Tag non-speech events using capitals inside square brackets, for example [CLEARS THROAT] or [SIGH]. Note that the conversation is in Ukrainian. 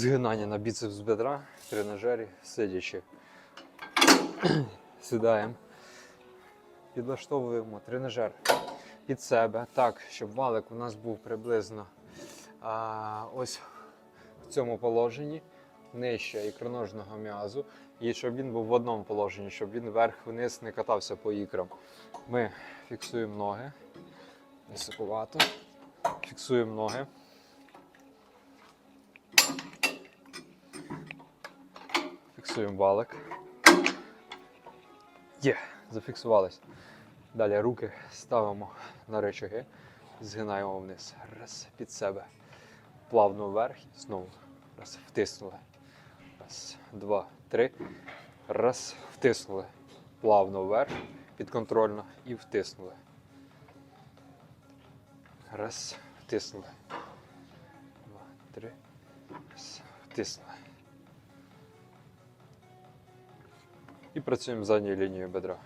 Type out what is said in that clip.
Згинання на біцепс бедра тренажері сидячи. [CLEARS THROAT] Сідаємо. Підлаштовуємо тренажер під себе так, щоб валик у нас був приблизно а, ось в цьому положенні, нижче ікроножного м'язу, і щоб він був в одному положенні, щоб він вверх-вниз не катався по ікрам. Ми фіксуємо ноги. Високовато. Фіксуємо ноги. Фіксуємо валик. Є, зафіксувались. Далі руки ставимо на речаги, згинаємо вниз. Раз, під себе. Плавно вверх знову. Раз, втиснули. Раз, два, три. Раз, втиснули. Плавно вверх, підконтрольно і втиснули. Раз, втиснули. Два, три. Раз, втиснули. І працюємо задньою лінією бедра.